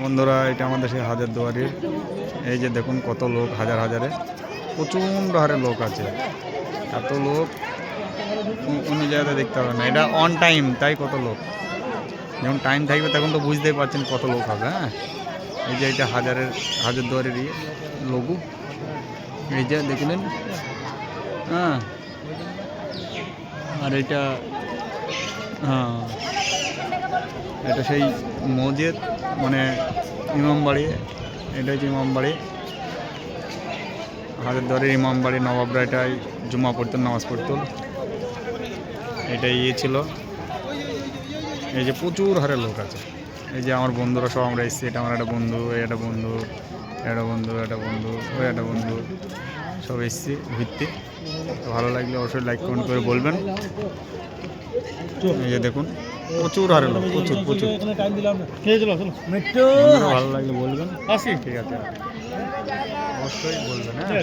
বন্ধুরা, এটা আমাদের সেই হাজার দুয়ারির। এই যে দেখুন কত লোক, হাজার হাজারে। প্রচণ্ড হারে লোক আছে। এত লোক অন্য জায়গাতে দেখতে হবে না। এটা অন টাইম তাই কত লোক? যখন টাইম থাকবে তখন তো বুঝতেই পারছেন কত লোক হবে হ্যাঁ? এই যে এটা হাজারের, হাজার দুয়ারের ইয়ে লঘু। এই যে দেখলেন হ্যাঁ। আর এটা হ্যাঁ। এটা সেই মসজিদ মানে ইমামবাড়ি এটা হচ্ছে ইমামবাড়ি হাজার দরের ইমামবাড়ি নবাবরা এটাই জুমা পড়তেন নামাজ পড়তেন এটা ইয়ে ছিল। এই যে প্রচুর হারে লোক আছে। এই যে আমার বন্ধুরা সব আমরা এসেছি, এটা আমার একটা বন্ধু এই একটা বন্ধু একটা বন্ধু একটা বন্ধু, ওই একটা বন্ধু, সব এসেছি ঘুরতে তো ভালো লাগলে অবশ্যই লাইক কমেন্ট করে বলবেন। এই যে দেখুন। প্রচুর হারে লোক প্রচুর প্রচুর। টাইম দিলাম ভালো লাগলে বলবেন। আসি ঠিক আছে। অবশ্যই বলবেন হ্যাঁ।